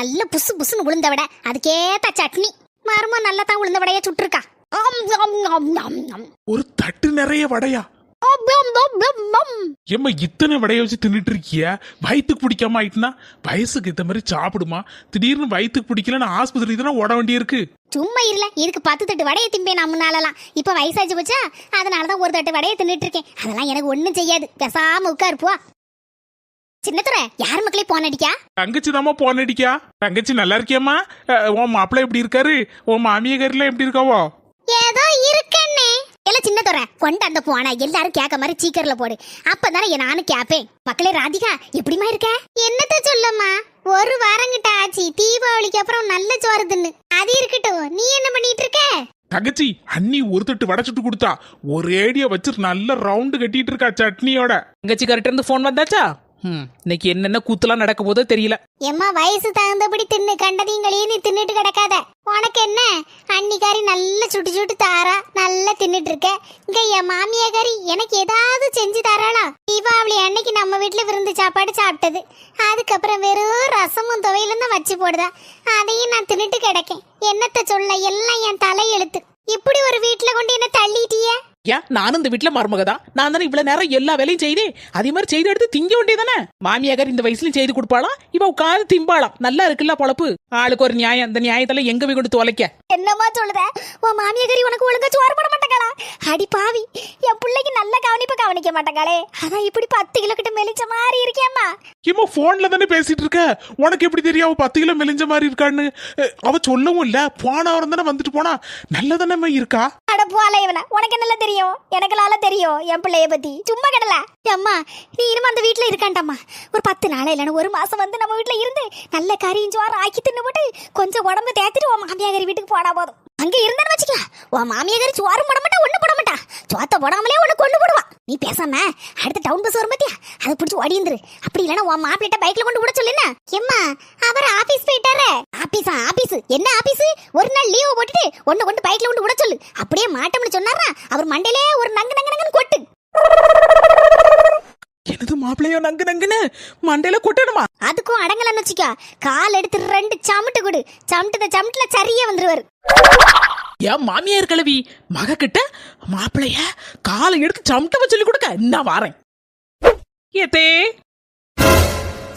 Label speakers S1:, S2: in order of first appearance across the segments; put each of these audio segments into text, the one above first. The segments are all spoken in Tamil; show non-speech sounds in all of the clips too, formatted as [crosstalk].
S1: நல்ல புசு புசுன்னு உளுந்த வடை. அதுக்கேத்த சட்னி. மரும நல்லா தான் உளுந்த வடையா சுட்டுருக்கா.
S2: ஒரு தட்டு நிறைய வடையா. ஏம்மா இத்தனை வடைய வச்சு தின்னுட்டு இருக்கிய? வயிற்றுக்கு பிடிக்காம ஆயிட்டுனா? வயசுக்கு இந்த மாதிரி சாப்பிடுமா? திடீர்னு வயிற்றுக்கு பிடிக்கலன்னு ஆஸ்பத்திரி தானே ஓட வேண்டியிருக்கு.
S1: சும்மா இல்ல இதுக்கு பத்து தட்டு வடையை திம்பேன் நம்ம நாளலாம் இப்ப வயசாச்சு போச்சா? அதனாலதான் ஒரு தட்டு வடையை தின்னுட்டு இருக்கேன். அதெல்லாம் எனக்கு ஒண்ணும் செய்யாது. பேசாம உட்காரு போ. சின்னத்துறை யார் மக்களே போன் அடிக்கா?
S2: தங்கச்சி தாம்மா போன் அடிக்கா? தங்கச்சி நல்லா இருக்கியாம்மா? அஹ், உன் மாப்பிள்ளை எப்படி இருக்காரு? உன் மாமியக்காரிலாம் எப்படி இருக்காவோ?
S1: ஏதோ இருக்கண்ணே. எல்லாம் சின்ன துறை கொண்டு அந்த போன எல்லாரும் கேட்க மாதிரி சீக்கிரல போடு. அப்பதானே நானும் கேப்பேன். மக்களே ராதிகா எப்படிமா இருக்க? என்னத்த சொல்லம்மா? ஒரு வாரம் கிட்ட ஆச்சு. தீபாவளிக்கு அப்புறம் நல்ல சோறு தின்னு. அது இருக்கட்டும். நீ என்ன பண்ணிட்டு இருக்க?
S2: தங்கச்சி அண்ணி ஒரு தட்டு வடை சுட்டு கொடுத்தா. ஒரேடியா வச்சு நல்ல ரவுண்டு கட்டிட்டு இருக்கா சட்னியோட.
S3: தங்கச்சிக்கார்ட்ட இருந்து ஃபோன் வந்தாச்சா? ம் இன்னைக்கு என்னென்ன கூத்துலாம் நடக்க போதோ தெரியல.
S1: எம்மா வயசு தகுந்தபடி தின்னு கண்டதையும் கழியும் நீ தின்னுட்டு கிடக்காத. உனக்கு என்ன? அன்னிக்காரி நல்லா சுட்டு சுட்டு தாரா நல்லா தின்னுட்டு இருக்க. இங்க என் மாமியாக்காரி எனக்கு ஏதாவது செஞ்சு தாராளா? தீபாவளி அன்னைக்கு நம்ம வீட்டுல விருந்து சாப்பாடு சாப்பிட்டது. அதுக்கப்புறம் வெறும் ரசமும் துவையிலும் தான் வச்சு போடுதா. அதையும் நான் தின்னுட்டு கிடக்கேன். என்னத்த சொல்ல எல்லாம் என் தலையெழுத்து. இப்படி ஒரு வீட்டுல கொண்டு என்ன தள்ளிட்டியே?
S3: ஏன்? நானும் இந்த வீட்டுல மருமக தான் நான் தானே இவ்வளவு நேரம் எல்லா வேலையும் செய்தேன் அதே மாதிரி செய்து எடுத்து திங்க வேண்டியதானே மாமியாக்கார் இந்த வயசுலயும் செய்து கொடுப்பாளாம் இவ உட்காந்து திம்பாளாம் நல்லா இருக்குல்ல பொழப்பு? ஆளுக்கு ஒரு நியாயம். அந்த நியாயத்துல எங்க போய் கொண்டு தொலைக்க?
S1: என்னம்மா சொல்லுத? உன் மாமியாரி உனக்கு ஒழுங்கா சோறு போட மாட்டேங்களா? அடி பாவி. என் பிள்ளைக்கு நல்ல கவனிப்பு கவனிக்க மாட்டேங்களே. அதான் இப்படி பத்து கிலோ கிட்ட மெலிச்ச மாதிரி இருக்கேம்மா.
S2: ஏம்மா போன்ல தானே பேசிட்டு இருக்க? உனக்கு எப்படி தெரியும்? அவ பத்து கிலோ மெலிஞ்ச மாதிரி இருக்கான்னு. அவ சொல்லவும் இல்ல. போன வாரம் தானே வந்துட்டு போனா. நல்லதானே இருக்கா?
S1: அட போல இவன. உனக்கு என்னல தெரியும்? எனக்குலால தெரியும் என் பிள்ளைய பத்தி. சும்மா கிடல. அம்மா நீ இனிமே அந்த வீட்டுல இருக்காண்டாம்மா. ஒரு பத்து நாள் இல்லைன்னா ஒரு மாசம் வந்து நம்ம வீட்டுல இருந்து நல்ல கறியும் சோறு ஆக்கி தின்னு போட்டு கொஞ்சம் உடம்பு தேத்திட்டு உன் மாமியாகரி வீட்டுக்கு போனா போதும். அங்க இருந்தான்னு வச்சுக்கலாம் உன் மாமியாகரி சோறும் போட மாட்டா ஒண்ணு போட மாட்டா. சோத்த போடாமலே ஒண்ணு கொண்டு போடுவா நீ பேசாம அடுத்த டவுன் பஸ் வரும் பத்தியா? அதை பிடிச்சி ஓடிந்துரு அப்படி இல்லைன்னா உன் மாப்பிள்ளைட்ட பைக்ல கொண்டு விட சொல்லுன்னா எம்மா அவர் ஆபீஸ் போயிட்டாரு. ஆபீஸா ஆபீஸ் என்ன ஆபீஸ் ஒரு நாள் லீவ் போட்டுட்டு ஒண்ணு கொண்டு பைக்ல கொண்டு விட சொல்லு. அப்படியே மாட்டோம்னு சொன்னாரா? அவர் மண்டையிலே ஒரு நங்கு நங்கு நங்குன்னு கொட்டு.
S3: எனது மாப்பிள்ளையோ நங்கு நங்குன்னு? மண்டையில கொட்டணுமா?
S1: அதுக்கும் அடங்கலன்னு வச்சுக்கோ. கால் எடுத்து ரெண்டு சமட்டு கொடு. சமட்டு சமட்டுல சரியா வந்துருவாரு.
S3: என் மாமியார் கிழவி மக கிட்ட மாப்பிள்ளைய காலை எடுத்து சமட்டவ சொல்லி கொடுக்க என்ன வாரேன். ஏத்தே.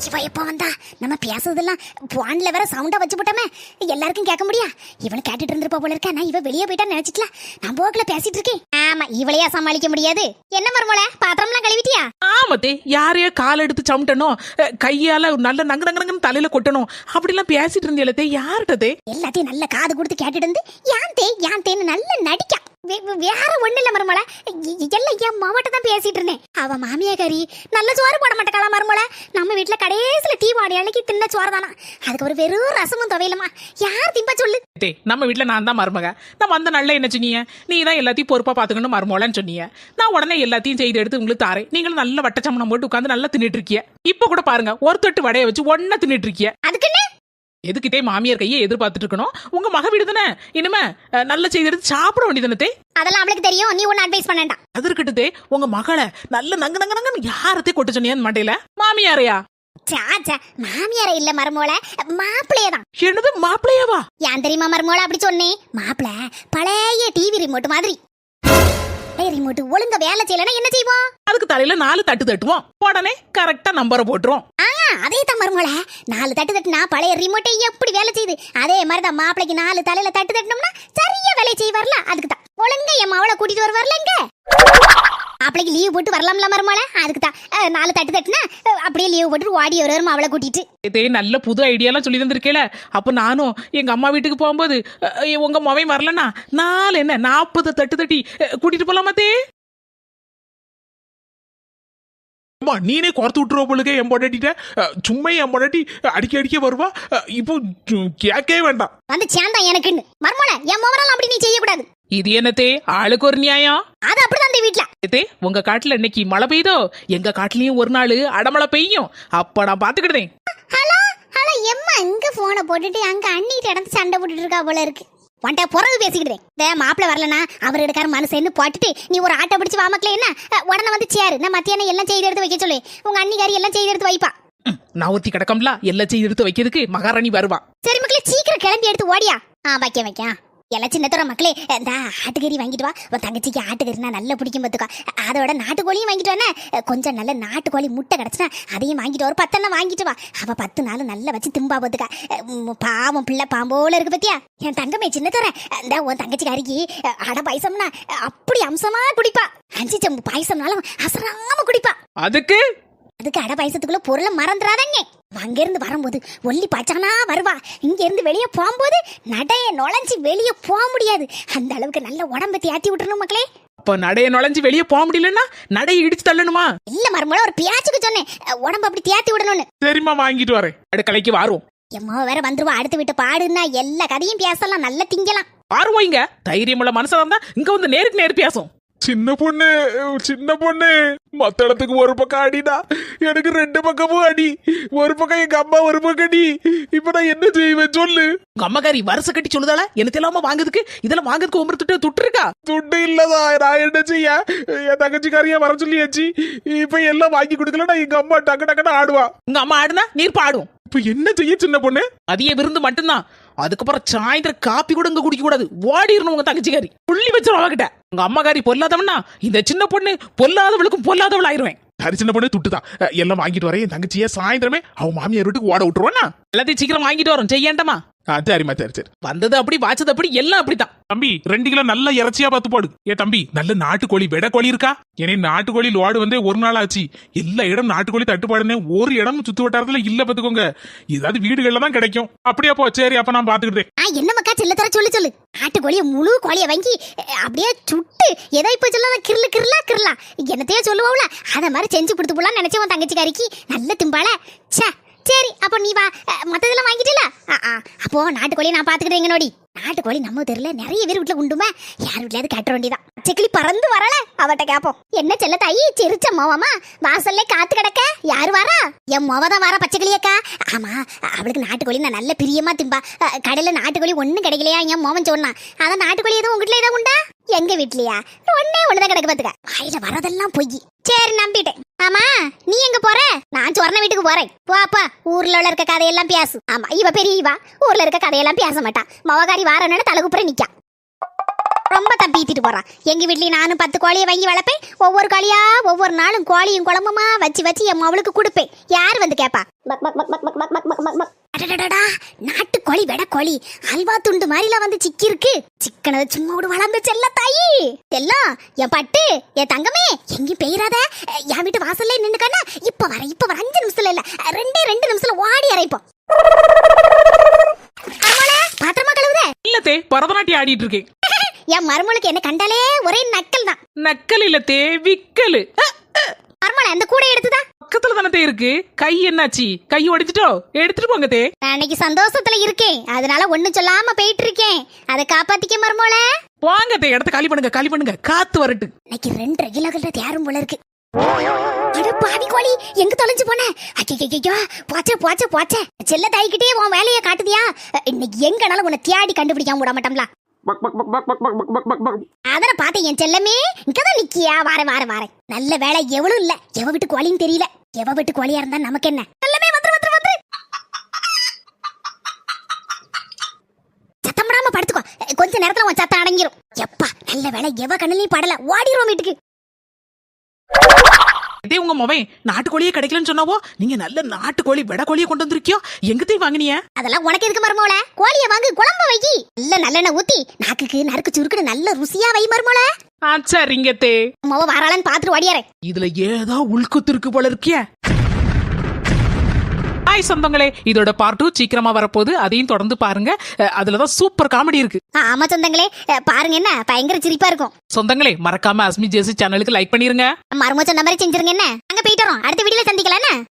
S1: இவ எப்ப வந்தா நம்ம பேசுறதெல்லாம் போன்ல வேற சவுண்டா வச்சு போட்டோமே. எல்லாருக்கும் கேட்க முடியா? இவனு கேட்டுட்டு இருந்திருப்பா போல இருக்கா? நான் இவ வெளியே போயிட்டா நினைச்சிக்கலாம் நான் போக்குல பேசிட்டு இருக்கேன். ஆமா இவளையா சமாளிக்க முடியாது. என்ன மருமோல பாத்திரம்லாம் கழுவிட்டியா?
S3: ஆமத்தே யாரையோ கால் எடுத்து சமட்டணும் கையால நல்ல நங்கு நங்கு நங்குன்னு தலையில கொட்டணும் அப்படிலாம் பேசிட்டு இருந்தே யார்கிட்டதே
S1: எல்லாத்தையும் நல்ல காது கொடுத்து கேட்டுட்டு இருந்து யான் தே யான் தேன்னு நல்ல நடிக்கா. வேற ஒண்ணு இல்ல மருமல எல்லாம் என் மாவட்ட தான் பேசிட்டு இருந்தேன். அவ மாமியாக்காரி நல்ல சோறு போட மாட்டேங்களா மருமல நம்ம வீட்டுல கடைசியில தீபாவளி அன்னைக்கு தின்ன சோறு தானா. அதுக்கு ஒரு வெறும் ரசமும் துவையலுமா. யார் திம்ப சொல்லு.
S3: டே நம்ம வீட்ல நான் தான் மருமக. நம்ம அந்த நல்ல என்ன சொன்னீங்க? நீ தான் எல்லாத்தையும் பொறுப்பா பாத்துக்கணும் மருமோலன்னு சொன்னீங்க. நான் உடனே எல்லாத்தையும் செய்து எடுத்து உங்களுக்கு தாரேன். நீங்களும் நல்ல வட்டச்சமனம் போட்டு உட்காந்து நல்லா தின்னுட்டு இருக்கிய. இப்ப கூட பாருங்க ஒரு தொட்டு வடைய வச்சு ஒன்னா தின்னுட்டு இருக்கிய.
S1: அதுக்குன்னு
S3: எதுக்கிட்டே மாமியார் கையை எதிர்பார்த்துட்டு இருக்கணும்? உங்க மக வீடு தானே? இனிமே நல்ல செய்து எடுத்து சாப்பிட வேண்டியதுனே
S1: அதெல்லாம் அவளுக்கு தெரியும். நீ ஒன்னு அட்வைஸ் பண்ணண்டா
S3: அது இருக்கட்டுதே உங்க மகளை நல்ல நங்க நங்க நங்கன்னு யாரத்தை கொட்ட சொன்னியா மண்டையில மாமியாரையா?
S1: சாச்சா மாமியார இல்ல மருமோல மாப்பிள்ளைய தான்.
S3: என்னது மாப்பிள்ளையாவா?
S1: ஏன் தெரியுமா மருமோல அப்படி சொன்னேன். மாப்பிள பழைய டிவி ரிமோட் மாதிரி. ரிமோட் ஒழுங்கா வேலை செய்யலன்னா என்ன செய்வோம்?
S3: அதுக்கு தலையில நாலு தட்டு தட்டுவோம். உடனே கரெக்டா நம்பரை போட்டுருவோம்.
S1: ஆ, அதே தான் மருமோல நாலு தட்டு தட்டுனா பழைய ரிமோட்டை எப்படி வேலை செய்யுது அதே மாதிரி தான் மாப்பிளைக்கு நாலு தலையில தட்டு தட்டினோம்னா சரியா வேலை செய்வார்ல. அதுக்கு தான் ஒழுங்கா என் மாவளை கூட்டிட்டு வருவார்ல இங்க. மாப்பிளைக்கு லீவ் போட்டு வரலாம்ல மருமோல அதுக்கு தான் நாலு தட்டு தட்டுனா அப்படியே லீவ் போட்டு ஓடி வருவார் மாவளை கூட்டிட்டு.
S3: இதே நல்ல புது ஐடியாலாம் சொல்லி தந்திருக்கேல. அப்ப நானும் எங்க அம்மா வீட்டுக்கு போகும்போது உங்க மவன் வரலனா நாலு என்ன நாற்பது தட்டு தட்டி கூட்டிட்டு போலாமாத்தே
S2: அம்மா நீனே குறைத்து விட்டுருவ போலுக்க என் பொண்டாட்டிட்ட. சும்மா என் பொண்டாட்டி அடிக்க அடிக்க வருவா. இப்போ கேட்கவே வேண்டாம்.
S1: வந்து சேர்ந்தான் எனக்குன்னு. மருமோல என் மோவரால் அப்படி நீ செய்யக்கூடாது.
S3: இது என்னத்தே ஆளுக்கு ஒரு நியாயம்?
S1: அது அப்படிதான் இந்த வீட்ல.
S3: இதே உங்க காட்டுல இன்னைக்கு மழை பெய்தோ எங்க காட்டுலயும் ஒரு நாள் அடமழை பெய்யும். அப்ப நான் பாத்துக்கிட்டேன்.
S1: ஹலோ ஹலோ எம்மா இங்க போனை போட்டுட்டு அங்க அண்ணிட்டு இடந்து சண்டை போட்டுட்டு இருக்கா போல இருக்கு. உன்ட்ட பிறகு பேசிக்கிட்டேன் இந்த மாப்பிள்ள வரலனா அவர் எடுக்கார மனசேன்னு போட்டுட்டு நீ ஒரு ஆட்டோ பிடிச்சு வாமக்கல என்ன? உடனே வந்து சேரு. நான் மத்தியானம் எல்லாம் செய்து எடுத்து வைக்க சொல்லு உங்க அண்ணிக்காரி எல்லாம் செய்து எடுத்து வைப்பா.
S3: நான் ஒத்தி கிடக்கம்ல எல்லாம் செய்து எடுத்து வைக்கிறதுக்கு மகாராணி வருவா.
S1: சரி மக்களே சீக்கிரம் கிளம்பி எடுத்து ஓடியா? ஆ வைக்க வைக்க. எல்லாம் சின்னத்தர மக்களே இந்த ஆட்டுக்கறி வாங்கிட்டு வா. உன் தங்கச்சிக்கு ஆட்டுக்கறினா நல்லா பிடிக்கும் பார்த்துக்கா அதோட நாட்டுக்கோழியும் வாங்கிட்டு வானே கொஞ்சம் நல்ல நாட்டுக்கோழி முட்டை கிடச்சினா அதையும் வாங்கிட்டு ஒரு பத்தெண்ணம் வாங்கிட்டு வா. அவள் பத்து நாள் நல்லா வச்சு திம்பா பார்த்துக்கா பாவம் பிள்ளை பாம்போல இருக்கு பத்தியா? என் தங்கமே சின்னத்தர இந்த உன் தங்கச்சி கறிக்கு அட பாயசம்னா அப்படி அம்சமா குடிப்பா. அஞ்சு சம்பு பாயசம்னாலும் அசராம குடிப்பா.
S3: அதுக்கு?
S1: அதுக்கு அட பாயசத்துக்குள்ள பொருளை மறந்துடாதங்க அங்கிருந்து வரும்போது ஒல்லி பச்சானா வருவா. இங்க இருந்து வெளியே போகும்போது நடைய நுழைஞ்சு வெளியே போக முடியாது. அந்த அளவுக்கு நல்ல உடம்ப தேத்தி விட்டுறணும் மக்களே.
S3: அப்ப நடைய நுழைஞ்சு வெளியே போக முடியலன்னா நடைய இடிச்சு தள்ளணுமா?
S1: இல்ல மருமல ஒரு பியாச்சுக்கு சொன்னேன். உடம்ப அப்படி தேத்தி விடணும்னு.
S2: சரிம்மா வாங்கிட்டு வரேன்.
S3: அடுக்கலைக்கு வாருவோம்.
S1: எம்மா வேற வந்துருவா. அடுத்து விட்டு பாடுன்னா எல்லா கதையும் பேசலாம். நல்லா திங்கலாம்.
S3: வாருவோம் இங்க. தைரியமுள்ள மனுஷன் இருந்தா இங்க வந்து நேருக்கு நேர் பேசும்.
S2: சின்ன பொண்ணு சின்ன பொண்ணு. மத்த இடத்துக்கு ஒரு பக்கம் அடிடா. எனக்கு ரெண்டு பக்கமும் அடி. ஒரு பக்கம் எங்க அம்மா ஒரு பக்கம் அடி இப்ப நான் என்ன செய்வேன் சொல்லு.
S3: உங்க அம்மகாரி வருஷ கட்டி சொல்லுதால எனக்கு இல்லாம வாங்குறதுக்கு இதெல்லாம் வாங்குறதுக்கு உமர்த்துட்டு துட்டு இருக்கா?
S2: துட்டு இல்லதா நான் என்ன செய்ய? என் தங்கச்சிக்காரியா வர சொல்லியாச்சு. இப்ப எல்லாம் வாங்கி கொடுக்கலன்னா எங்க அம்மா டக்கு டக்குன்னு ஆடுவா.
S3: உங்க அம்மா ஆடுனா நீர் பாடும்.
S2: இப்ப என்ன செய்ய சின்ன பொண்ணு?
S3: மதிய விருந்து மட்டும்தான். அதுக்கப்புறம் சாயந்தரம் காப்பி கூட இங்க குடிக்க கூடாது. ஓடிடணும் உங்க தங்கச்சிக்காரி. புள்ளி வச்சிரும் அவகிட்ட. உங்க அம்மாக்காரி பொல்லாதவனா இந்த சின்ன பொண்ணு பொல்லாதவளுக்கும் பொல்லாதவள் ஆயிருவேன்
S2: சரி சின்ன பொண்ணு துட்டு தான் எல்லாம் வாங்கிட்டு வரேன். என் தங்கச்சிய சாயந்தரமே அவன் மாமியார் வீட்டுக்கு ஓட விட்டுருவானா?
S3: எல்லாத்தையும் சீக்கிரம் வாங்கிட்டு வரோம். செய்யண்டமா
S2: ஆ, சரிம்மா சரி சரி.
S3: வந்தது அப்படி வாச்சது அப்படி எல்லாம் அப்படித்தான்.
S2: தம்பி ரெண்டு கிலோ நல்ல இறைச்சியா பார்த்து போடு. ஏ தம்பி நல்ல நாட்டுக்கோழி வெடை கோழி இருக்கா? ஏன்னா நாட்டுக்கோழி லோடு வந்தே ஒரு நாள் ஆச்சு. எல்லா இடம் நாட்டுக்கோழி தட்டுப்பாடுனே ஒரு இடம் சுத்து வட்டாரத்துல இல்ல பாத்துக்கோங்க ஏதாவது வீடுகள்ல தான் கிடைக்கும். அப்படியா போ சரி அப்ப நான் பாத்துக்கிட்டேன்
S1: ஆ என்ன மக்கா சில்ல தர சொல்லு சொல்லு. ஆட்டுக்கோழிய முழு கோழிய வாங்கி அஹ், அப்படியே சுட்டு எதை இப்ப சொல்ல கிருளு கிருளா கிருளா. என்னத்தையோ சொல்லுவோம்ல. அத மாதிரி செஞ்சு கொடுத்து போலாம் நினைச்சேன் உன் தங்கச்சிக்காரிக்கு நல்ல திம்பால ச்சே சரி அப்போ நீ வா. அஹ், மத்ததெல்லாம் வாங்கிட்டல அப்போ நாட்டுக்கோழியை நான் பாத்துக்கிட்டேங்க நோடி. நாட்டுக்கோழி நம்ம தெருல நிறைய பேர் வீட்டுல உண்டுமா? யார் வீட்லயாவது கட்ட வேண்டியதான் செக்கிளி பறந்து வரல? அவட்ட கேப்போம். என்ன செல்ல தாயி? சிரிச்ச மோவமா? வாசல்ல காத்து கிடக்க? யாரு வாரா? என் மோவ தான் வர பச்சைக்கிளியக்கா ஆமா அவளுக்கு நாட்டுக்கோழி நான் நல்ல பிரியமா திம்பா. கடையில நாட்டுக்கோழி ஒண்ணும் கிடைக்கலையா? என் மோவன் சொன்னான். அதான் நாட்டுக்கோழி எதுவும் உங்ககிட்ட வீட்டுல எதாவது உண்டா? எங்க வீட்லயா? ஒண்ணே ஒண்ணுதான் கிடக்கு பாத்துக்க. வாயில வரதெல்லாம் பொய். சரி நம்பிட்டேன். ஆமா நீ எங்க போற? நான் சொர்ண வீட்டுக்கு போறேன். போப்பா ஊர்ல உள்ள இருக்க கதையெல்லாம் பேசு. ஆமா இவ பெரிய இவா ஊர்ல இருக்க கதையெல்லாம் பேச மாட்டா. மவகாரி வாரன்னு தலகுப்புற நிக்கா. ரொம்ப தப்பித்திட்டு போகிறான் எங்கள் வீட்லயும் நானும் பத்து கோழியை வாங்கி வளர்ப்பேன். ஒவ்வொரு கோழியா ஒவ்வொரு நாளும் கோழியும் குழம்புமா வச்சு வச்சு என் அவளுக்கு கொடுப்பேன். யார் வந்து கேப்பா? நாட்டு கோழி வெட கோழி. அல்வா துண்டு மாதிரிலாம் வந்து சிக்கி இருக்கு சிக்கனது சும்மா விட வளர்ந்து செல்ல தாயி. எல்லாம் என் பட்டு என் தங்கமே எங்கேயும் பெயராத என் வீட்டு வாசல்ல நின்னுக்கானா இப்போ வர இப்போ வர அஞ்சு நிமிஷம் இல்ல ரெண்டே ரெண்டு நிமிஷம் ஓடி அரைப்போம்
S3: இல்லத்தே பரதநாட்டியம் ஆடிட்டு இருக்கேன். [laughs]
S1: என் மருமலுக்கு என்ன கண்டாலே ஒரே நக்கல் தான்.
S3: நக்கல் இல்லத்தே விக்கல்.
S1: மருமலை அந்த கூட எடுத்துதா?
S3: பக்கத்துல தானே இருக்கு. கை என்னாச்சு? கை ஒடிச்சிட்டோ எடுத்துட்டு போங்க தே
S1: நான் இன்னைக்கு சந்தோஷத்துல இருக்கேன். அதனால ஒண்ணும் சொல்லாம போயிட்டு இருக்கேன் அதை காப்பாத்திக்க மருமோல
S3: வாங்க தே இடத்த காலி பண்ணுங்க காலி பண்ணுங்க. காத்து வரட்டு.
S1: இன்னைக்கு ரெண்டு கிலோகிட்ட தேரும் போல இருக்கு. அட பாவி கோழி எங்க தொலைஞ்சு போன? ஐயோ போச்சே போச்சே போச்சே. செல்ல தாய்கிட்டே உன் வேலையை காட்டுதியா? இன்னைக்கு எங்கனாலும் உன்னை தேடி கண்டுபிடிக்காம விட மாட்டோம்ல. அதன பார்த்தேன் என் செல்லமே இங்கதான் நிக்கியா? வார வார வாரேன் நல்ல வேலை எவ்வளவு இல்ல. எவ விட்டு கோழின்னு தெரியல. எவ விட்டு கோழியா இருந்தா நமக்கு என்ன? செல்லமே வந்துரு வந்துரு வந்துரு. சத்தம் படுத்துக்கோ. கொஞ்ச நேரத்துல உன் சத்தம் அடங்கிரும். எப்பா நல்ல வேலை. எவ கண்ணிலையும் படல. ஓடிடுவோம் வீட்டுக்கு.
S3: இதே உங்க மவன் நாட்டுக்கோழியே கிடைக்கலன்னு சொன்னாவோ? நீங்க நல்ல நாட்டுக்கோழி வெட கோழியை கொண்டு வந்திருக்கியோ? எங்கத்தே வாங்குனிய?
S1: அதெல்லாம் உனக்கு எதுக்கு மருமோல கோழிய வாங்கு குழம்பு வை நல்ல நல்லெண்ணெய் ஊத்தி நாக்குக்கு நறுக்கு சுருக்குன்னு நல்ல ருசியா வை மருமோல
S3: ஆ சரிங்க தே.
S1: மொவ வாராளன்னு பாத்துட்டு ஓடியாரே.
S3: இதுல ஏதோ உள்குத்து இருக்கு போல இருக்கிய? ஹாய் சொந்தங்களே இதோட பார்ட் டூ சீக்கிரமா வரப்போகுது. அதையும் தொடர்ந்து பாருங்க. அதுலதான் சூப்பர் காமெடி இருக்கு.
S1: ஆமா சொந்தங்களே. பாருங்க என்ன? பயங்கர சிரிப்பா இருக்கும்.
S3: சொந்தங்களே மறக்காம அஸ்மி ஜேசி சேனலுக்கு லைக் பண்ணிருங்க.
S1: மருமோ சொன்ன மாதிரி செஞ்சிருங்க என்ன? அங்க போயிட்டு வரோம். அடுத்த வீடியோல சந்திக்கலாம்